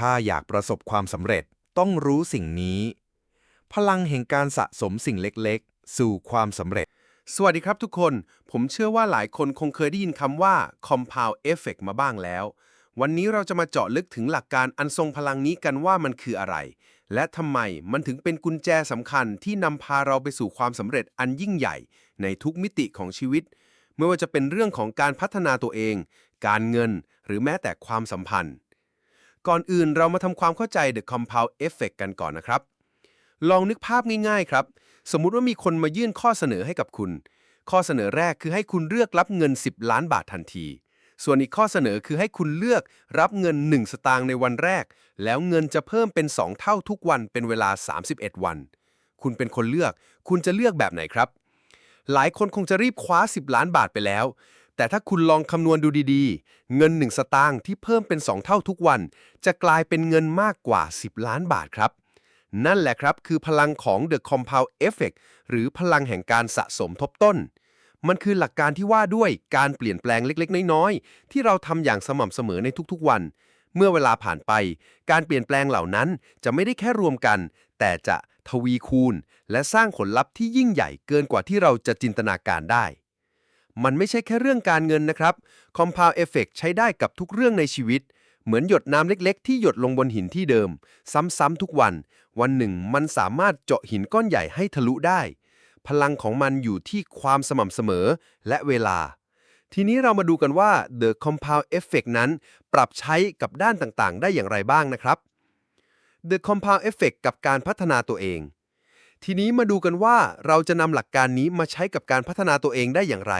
ถ้าอยากประสบความสำเร็จต้องรู้สิ่งนี้ พลังแห่งการสะสมสิ่งเล็กๆ สู่ความสำเร็จ สวัสดีครับทุกคน ผมเชื่อว่าหลายคนคงเคยได้ยินคำว่า compound effect มาบ้างแล้ว วันนี้เราจะมาเจาะลึกถึงหลักการอันทรงพลังนี้กันว่ามันคืออะไร และทำไมมันถึงเป็นกุญแจสำคัญที่นำพาเราไปสู่ความสำเร็จอันยิ่งใหญ่ ในทุกมิติของชีวิต ไม่ว่าจะเป็นเรื่องของการพัฒนาตัวเอง การเงิน หรือแม้แต่ความสัมพันธ์ ก่อนอื่นเรามาทำความเข้าใจ the compound effect กันก่อนนะครับ ลองนึกภาพง่ายๆครับ สมมุติว่ามีคนมายื่นข้อเสนอให้กับคุณ ข้อเสนอแรกคือให้คุณเลือกรับเงิน 10 ล้านบาททันที ส่วนอีกข้อเสนอคือให้คุณเลือกรับเงิน 1 สตางค์ในวันแรก แล้วเงินจะเพิ่มเป็น 2 เท่าทุกวันเป็นเวลา 31 วัน คุณเป็นคนเลือก คุณจะเลือกแบบไหนครับ หลายคนคงจะรีบคว้า 10 ล้านบาทไปแล้ว แต่ถ้าคุณลองคำนวณดูดีๆ เงิน 1 สตางค์ที่เพิ่มเป็น 2 เท่าทุกวัน จะกลายเป็นเงินมากกว่า 10 ล้านบาทครับ นั่นแหละครับคือพลังของ The Compound Effect หรือพลังแห่งการสะสมทบต้น มันคือหลักการที่ว่าด้วยการเปลี่ยนแปลงเล็กๆ น้อยๆ ที่เราทำอย่างสม่ำเสมอในทุกๆวัน เมื่อเวลาผ่านไป การเปลี่ยนแปลงเหล่านั้นจะไม่ได้แค่รวมกัน แต่จะทวีคูณ และสร้างผลลัพธ์ที่ยิ่งใหญ่เกินกว่าที่เราจะจินตนาการได้ มันไม่ใช่แค่เรื่องการเงินนะครับ Compound Effect ใช้ได้กับทุกเรื่องในชีวิต เหมือนหยดน้ำเล็กๆ ที่หยดลงบนหินที่เดิม ซ้ำๆทุกวัน วันหนึ่งมันสามารถเจาะหินก้อนใหญ่ให้ทะลุได้ พลังของมันอยู่ที่ความสม่ำเสมอและเวลา ทีนี้เรามาดูกันว่า The Compound Effect นั้น ปรับใช้กับด้านต่างๆ ได้อย่างไรบ้างนะครับ The Compound Effect กับการพัฒนาตัวเองทีนี้มาดูกันว่าเราจะนำหลักการนี้มาใช้กับการพัฒนาตัวเองได้อย่างไร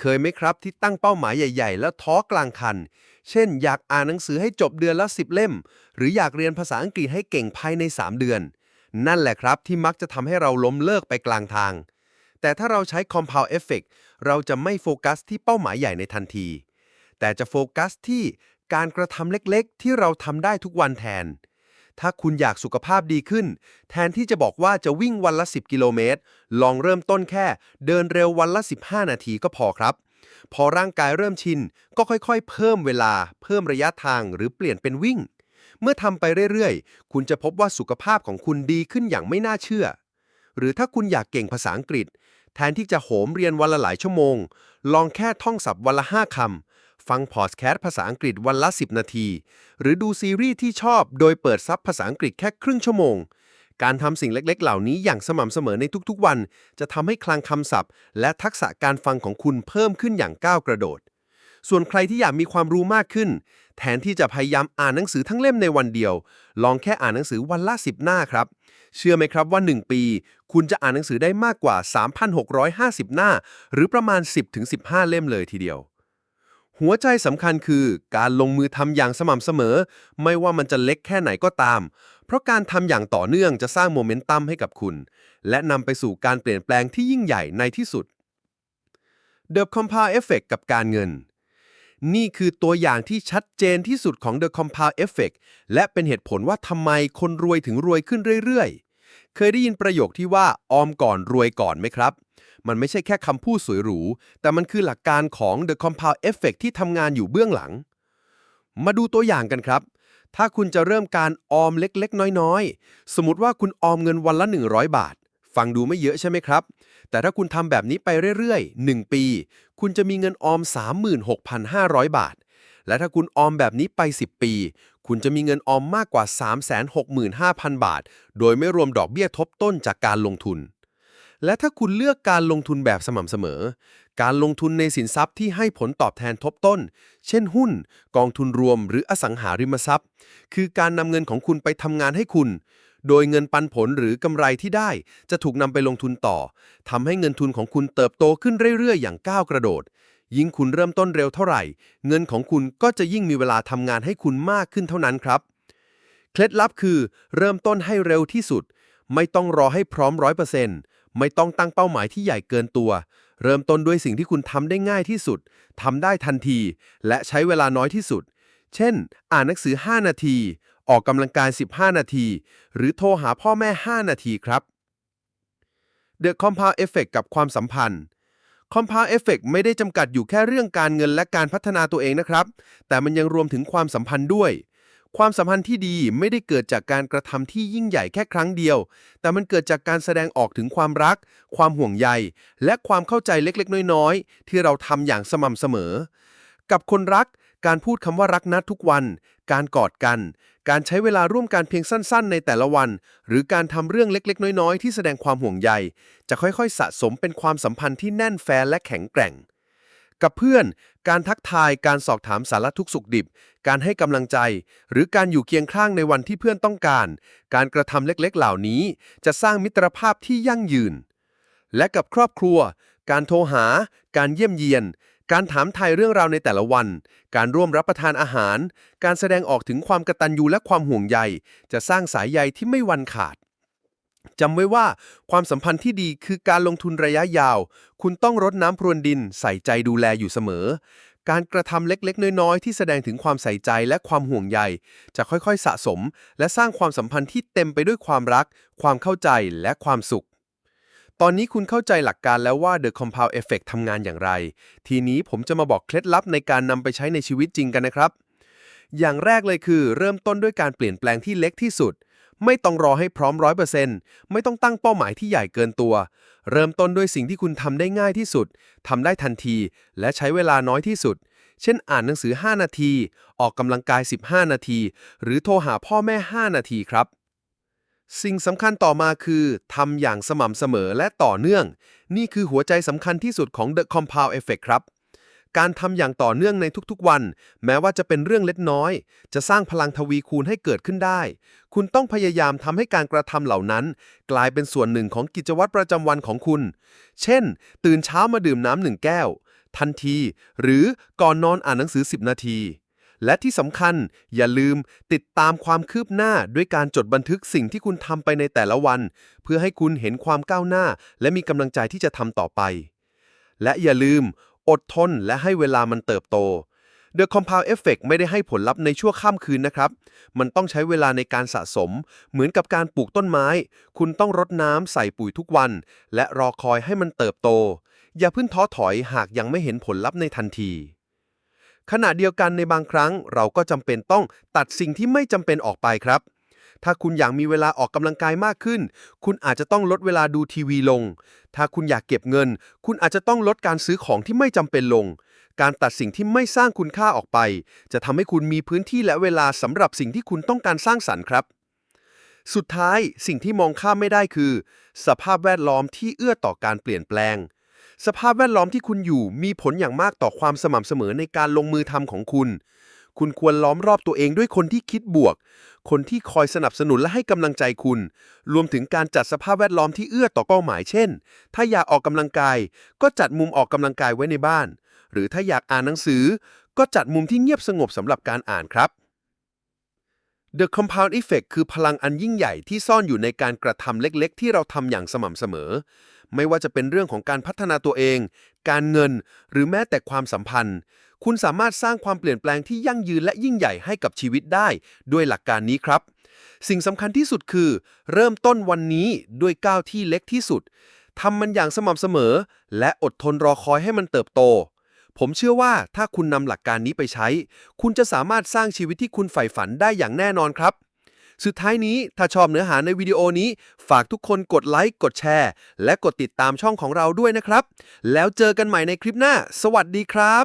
เคยไหมครับที่ตั้งเป้าหมายใหญ่ ๆ แล้วท้อกลางคัน เช่น อยากอ่านหนังสือให้จบเดือนละ 10 เล่ม หรืออยากเรียนภาษาอังกฤษให้เก่งภายใน 3 เดือน นั่นแหละครับที่มักจะทำให้เราล้มเลิกไปกลางทาง แต่ถ้าเราใช้ compound effect เราจะไม่โฟกัสที่เป้าหมายใหญ่ในทันที แต่จะโฟกัสที่การกระทำเล็กๆ ที่เราทำได้ทุกวันแทน ถ้าคุณอยากสุขภาพดีขึ้น แทนที่จะบอกว่าจะวิ่งวันละ 10 กิโลเมตร ลองเริ่มต้นแค่ เดินเร็ววันละ 15 นาทีก็พอครับ พอร่างกายเริ่มชิน ก็ค่อยๆ เพิ่มเวลา เพิ่มระยะทางหรือเปลี่ยนเป็นวิ่ง เมื่อทำไปเรื่อยๆ คุณจะพบว่าสุขภาพของคุณดีขึ้นอย่างไม่น่าเชื่อ หรือถ้าคุณอยากเก่งภาษาอังกฤษ แทนที่จะโหมเรียนวันละหลายชั่วโมง ลองแค่ท่องศัพท์วันละ5คำ ฟังพอดแคสต์ภาษาอังกฤษวันละ 10 นาที หรือดูซีรีส์ที่ชอบโดยเปิดซับภาษาอังกฤษแค่ครึ่งชั่วโมง การทำสิ่งเล็กๆ เหล่านี้อย่างสม่ำเสมอในทุกๆวัน จะทำให้คลังคำศัพท์ และทักษะการฟังของคุณเพิ่มขึ้นอย่างก้าวกระโดด ส่วนใครที่อยากมีความรู้มากขึ้น แทนที่จะพยายามอ่านหนังสือทั้งเล่มในวันเดียว ลองแค่อ่านหนังสือวันละ 10 หน้าครับเชื่อไหมครับว่า 1 ปี คุณจะอ่านหนังสือได้มากกว่า 3,650 หน้า หรือประมาณ 10-15 เล่มเลยทีเดียว หัวใจสำคัญคือการลงมือทำอย่างสม่ำเสมอ ไม่ว่ามันจะเล็กแค่ไหนก็ตาม เพราะการทำอย่างต่อเนื่องจะสร้างโมเมนตัมให้กับคุณ และนำไปสู่การเปลี่ยนแปลงที่ยิ่งใหญ่ในที่สุด The Compound Effect กับการเงิน นี่คือตัวอย่างที่ชัดเจนที่สุดของ The Compound Effect และเป็นเหตุผลว่าทำไมคนรวยถึงรวยขึ้นเรื่อยๆ เคยได้ยินประโยคที่ว่าออมก่อนรวยก่อนไหมครับ มันไม่ใช่แค่คำพูดสวยหรู แต่มันคือหลักการของ The Compound Effect ที่ทำงานอยู่เบื้องหลัง มาดูตัวอย่างกันครับ ถ้าคุณจะเริ่มการออมเล็กๆ น้อยๆ สมมติว่าคุณออมเงินวันละ 100 บาท ฟังดูไม่เยอะใช่ไหมครับ แต่ถ้าคุณทำแบบนี้ไปเรื่อยๆ 1 ปี คุณจะมีเงินออม 36,500 บาท และถ้าคุณออมแบบนี้ไป 10 ปี คุณจะมีเงินออมมากกว่า 365,000 บาท โดยไม่รวมดอกเบี้ยทบต้นจากการลงทุน และถ้าคุณเลือกการลงทุนแบบสม่ำเสมอ การลงทุนในสินทรัพย์ที่ให้ผลตอบแทนทบต้น เช่นหุ้น กองทุนรวม หรืออสังหาริมทรัพย์ คือการนำเงินของคุณไปทำงานให้คุณ โดยเงินปันผลหรือกำไรที่ได้ จะถูกนำไปลงทุนต่อทำให้เงินทุนของคุณเติบโตขึ้นเรื่อยๆ อย่างก้าวกระโดด ยิ่งคุณเริ่มต้นเร็วเท่าไหร่ เงินของคุณก็จะยิ่งมีเวลาทำงานให้คุณมากขึ้นเท่านั้นครับเคล็ดลับคือ เริ่มต้นให้เร็วที่สุด ไม่ต้องรอให้พร้อมร้อยเปอร์เซ็นต์ ไม่ต้องตั้งเป้าหมายที่ใหญ่เกินตัว เริ่มต้นด้วยสิ่งที่คุณทำได้ง่ายที่สุดทำได้ทันที และใช้เวลาน้อยที่สุด เช่น อ่านหนังสือ 5 นาที ออกกำลังกาย 15 นาที หรือโทรหาพ่อแม่ 5 นาทีครับ The Compound Effect กับความสัมพันธ์ Compound Effect ไม่ได้จำกัดอยู่แค่เรื่องการเงินและการพัฒนาตัวเองนะครับ แต่มันยังรวมถึงความสัมพันธ์ด้วย ความสัมพันธ์ที่ดีไม่ได้เกิดจากการกระทำที่ยิ่งใหญ่แค่ครั้งเดียว แต่มันเกิดจากการแสดงออกถึงความรัก ความห่วงใย และความเข้าใจเล็กๆ น้อยๆ ที่เราทำอย่างสม่ำเสมอ กับคนรัก การพูดคำว่ารักนะทุกวัน การกอดกัน การใช้เวลาร่วมกันเพียงสั้นๆ ในแต่ละวัน หรือการทำเรื่องเล็กๆ น้อยๆ ที่แสดงความห่วงใย จะค่อยๆ สะสมเป็นความสัมพันธ์ที่แน่นแฟ้นและแข็งแกร่ง กับเพื่อน การทักทายการสอบถามสารทุกสุขดิบ การให้กำลังใจ หรือการอยู่เคียงข้างในวันที่เพื่อนต้องการ การกระทำเล็กๆ เหล่านี้ จะสร้างมิตรภาพที่ยั่งยืน และกับครอบครัว การโทรหา การเยี่ยมเยียน การถามไทยเรื่องราวในแต่ละวัน การร่วมรับประทานอาหาร การแสดงออกถึงความกตัญญูและความห่วงใย จะสร้างสายใยที่ไม่วันขาด จำไว้ว่าความสัมพันธ์ที่ดีคือการลงทุนระยะยาว คุณต้องรดน้ำพรวนดินใส่ใจดูแลอยู่เสมอ การกระทำเล็กๆ น้อยๆ ที่แสดงถึงความใส่ใจและความห่วงใย จะค่อยๆ สะสม และสร้างความสัมพันธ์ที่เต็มไปด้วยความรัก ความเข้าใจและความสุข ตอนนี้คุณเข้าใจหลักการแล้วว่า The Compound Effect ทำงานอย่างไร ทีนี้ผมจะมาบอกเคล็ดลับในการนำไปใช้ในชีวิตจริงกันนะครับ อย่างแรกเลยคือ เริ่มต้นด้วยการเปลี่ยนแปลงที่เล็กที่สุด ไม่ต้องรอให้พร้อมร้อยเปอร์เซ็นต์ไม่ต้องตั้งเป้าหมายที่ใหญ่เกินตัว เริ่มต้นด้วยสิ่งที่คุณทำได้ง่ายที่สุดทำได้ทันที และใช้เวลาน้อยที่สุด เช่น อ่านหนังสือ 5 นาที ออกกำลังกาย 15 นาที หรือโทรหาพ่อแม่ 5 นาทีครับ สิ่งสำคัญต่อมาคือทำอย่างสม่ำเสมอและต่อเนื่อง นี่คือหัวใจสำคัญที่สุดของ The Compound Effect ครับ การทำอย่างต่อเนื่องในทุกๆวัน แม้ว่าจะเป็นเรื่องเล็กน้อย จะสร้างพลังทวีคูณให้เกิดขึ้นได้ คุณต้องพยายามทำให้การกระทำเหล่านั้น กลายเป็นส่วนหนึ่งของกิจวัตรประจำวันของคุณ เช่น ตื่นเช้ามาดื่มน้ำหนึ่งแก้ว ทันที หรือก่อนนอนอ่านหนังสือ 10 นาทีและที่สำคัญอย่าลืมติดตามความคืบหน้าด้วยการจดบันทึกสิ่งที่คุณทำไปในแต่ละวัน เพื่อให้คุณเห็นความก้าวหน้า และมีกำลังใจที่จะทำต่อไป และอย่าลืม อดทนและให้เวลามันเติบโต The Compound Effect ไม่ได้ให้ผลลัพธ์ในชั่วข้ามคืนนะครับ มันต้องใช้เวลาในการสะสม เหมือนกับการปลูกต้นไม้ คุณต้องรดน้ำใส่ปุ๋ยทุกวัน และรอคอยให้มันเติบโต อย่าเพิ่งท้อถอยหากยังไม่เห็นผลลัพธ์ในทันที ขณะเดียวกันในบางครั้ง เราก็จำเป็นต้องตัดสิ่งที่ไม่จำเป็นออกไปครับ ถ้าคุณอยากมีเวลาออกกำลังกายมากขึ้น คุณอาจจะต้องลดเวลาดูทีวีลง ถ้าคุณอยากเก็บเงิน คุณอาจจะต้องลดการซื้อของที่ไม่จำเป็นลง การตัดสิ่งที่ไม่สร้างคุณค่าออกไป จะทำให้คุณมีพื้นที่และเวลาสำหรับสิ่งที่คุณต้องการสร้างสรรค์ครับ สุดท้ายสิ่งที่มองข้ามไม่ได้คือ สภาพแวดล้อมที่เอื้อต่อการเปลี่ยนแปลง สภาพแวดล้อมที่คุณอยู่มีผลอย่างมากต่อความสม่ำเสมอในการลงมือทำของคุณ คุณควรล้อมรอบตัวเองด้วยคนที่คิดบวก คนที่คอยสนับสนุนและให้กำลังใจคุณ รวมถึงการจัดสภาพแวดล้อมที่เอื้อต่อเป้าหมายเช่น ถ้าอยากออกกำลังกาย ก็จัดมุมออกกำลังกายไว้ในบ้าน หรือถ้าอยากอ่านหนังสือ ก็จัดมุมที่เงียบสงบสำหรับการอ่านครับ The Compound Effect คือพลังอันยิ่งใหญ่ที่ซ่อนอยู่ในการกระทำเล็กๆ ที่เราทำอย่างสม่ำเสมอ ไม่ว่าจะเป็นเรื่องของการพัฒนาตัวเอง การเงิน หรือแม้แต่ความสัมพันธ์ คุณสามารถสร้างความเปลี่ยนแปลงที่ยั่งยืนและยิ่งใหญ่ให้กับชีวิตได้ ด้วยหลักการนี้ครับ สิ่งสำคัญที่สุดคือ เริ่มต้นวันนี้ด้วยก้าวที่เล็กที่สุดทำมันอย่างสม่ำเสมอ และอดทนรอคอยให้มันเติบโต ผมเชื่อว่าถ้าคุณนำหลักการนี้ไปใช้ คุณจะสามารถสร้างชีวิตที่คุณใฝ่ฝันได้อย่างแน่นอนครับสุดท้ายนี้ถ้าชอบเนื้อหาในวิดีโอนี้ ฝากทุกคนกดไลค์ กดแชร์ และกดติดตามช่องของเราด้วยนะครับ แล้วเจอกันใหม่ในคลิปหน้า สวัสดีครับ